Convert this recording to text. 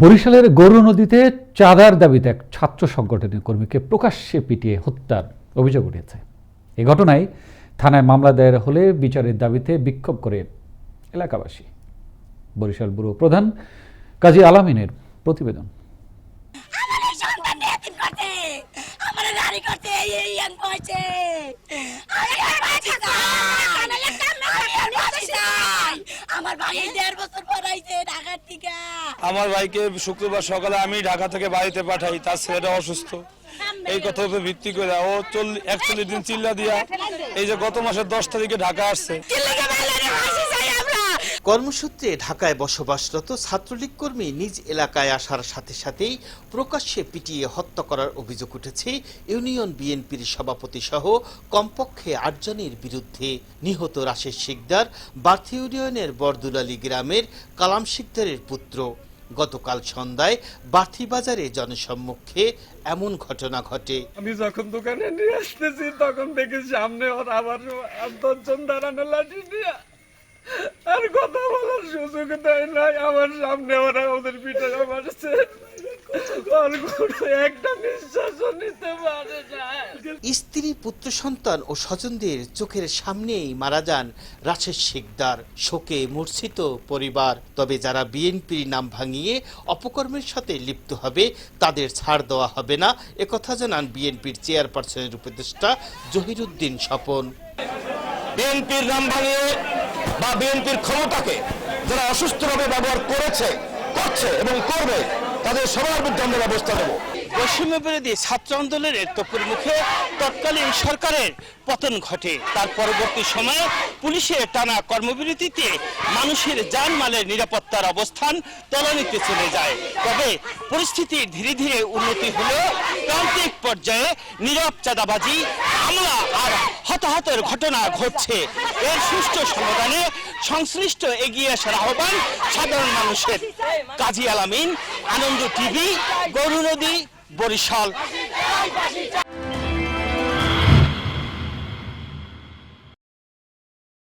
বরিশালের গৌর নদীতে চাঁদার দাবিতে এক ছাত্র সংগঠনের কর্মীকে প্রকাশ্যে পিটিয়ে হত্যার অভিযোগ উঠেছে। এ ঘটনায় থানায় মামলা দায়ের হলে বিচারের দাবিতে বিক্ষোভ করে এলাকাবাসী। বরিশাল ব্যুরো প্রধান কাজী আলামিনের প্রতিবেদন। করতে আমার নারী করতে এই এই ইয়ান হয়েছে আমি আর বাঁচি চাই। আমি আর বাঁচি চাই। আমার ভাইকে শুক্রবার সকালে আমি ঢাকা থেকে বাড়িতে পাঠাই তার ছেলেটা অসুস্থ। এই কথা উপর ভিত্তি করে ও চল্লিশ একচল্লিশ দিন চিল্লা দিয়া এই যে গত মাসের দশ তারিখে ঢাকা আসছে চিল্লিকে বেলারে ফাঁসি চাই আমরা কর্মসূত্রে ঢাকায় বসবাসরত ছাত্রলীগ কর্মী নিজ এলাকায় আসার সাথে সাথেই প্রকাশ্যে পিটিয়ে হত্যা করার অভিযোগ উঠেছে। ইউনিয়ন বিএনপির সভাপতি সহ কমপক্ষে আটজনের বিরুদ্ধে নিহত রাশেদ শিকদার বার্থি ইউনিয়নের বরদুলালি গ্রামের কালাম শিকদারের পুত্র। গতকাল সন্ধ্যায় বার্থি বাজারে জনসম্মুখে এমন ঘটনা ঘটে। আমি যখন দোকানে নিয়ে আসতেছি, তখন দেখি সামনে ওর আবার দশজন দাঁড়ানো লাঠি নিয়ে। আর কথা বলার সুযোগ দেয় নাই। আমার সামনে ওরা ওদের পিঠে মারছে। আর কোনো একটা নিঃশ্বাসও নিতে পারে না। স্ত্রী পুত্র সন্তান ও স্বজনদের চোখের সামনেই মারা যান রাশেদ শিকদার শোকে মূর্ছিত পরিবার। তবে যারা বিএনপির নাম ভাঙিয়ে অপকর্মের সাথে লিপ্ত হবে তাদের ছাড় দেওয়া হবে না। একথা জানান বিএনপির চেয়ারপারসনের উপদেষ্টা জহিরুদ্দিন স্বপন। বিএনপির নাম ভাঙিয়ে বা বিএনপির ক্ষমতাকে যারা অসুস্থভাবে ব্যবহার করেছে, করছে এবং করবে, তাদের সবার বিরুদ্ধে আমরা ব্যবস্থা নেব। বৈষম্য বিরোধী ছাত্র আন্দোলনের তোপের মুখে তৎকালীন সরকারের পতন ঘটে। তার পরবর্তী সময়ে পুলিশের টানা কর্মবিরতিতে মানুষের জানমালের নিরাপত্তার অবস্থান তলানিতে চলে যায়। তবে পরিস্থিতির ধীরে ধীরে উন্নতি হলেও প্রান্তিক পর্যায়ে নীরব চাঁদাবাজি, হামলা হতাহতের ঘটনা ঘটছে। এর সুষ্ঠু সমাধানে সংশ্লিষ্ট এগিয়ে আসার আহ্বান সাধারণ মানুষের। কাজী আলামিন, আনন্দ টিভি গরু নদী বরিশাল।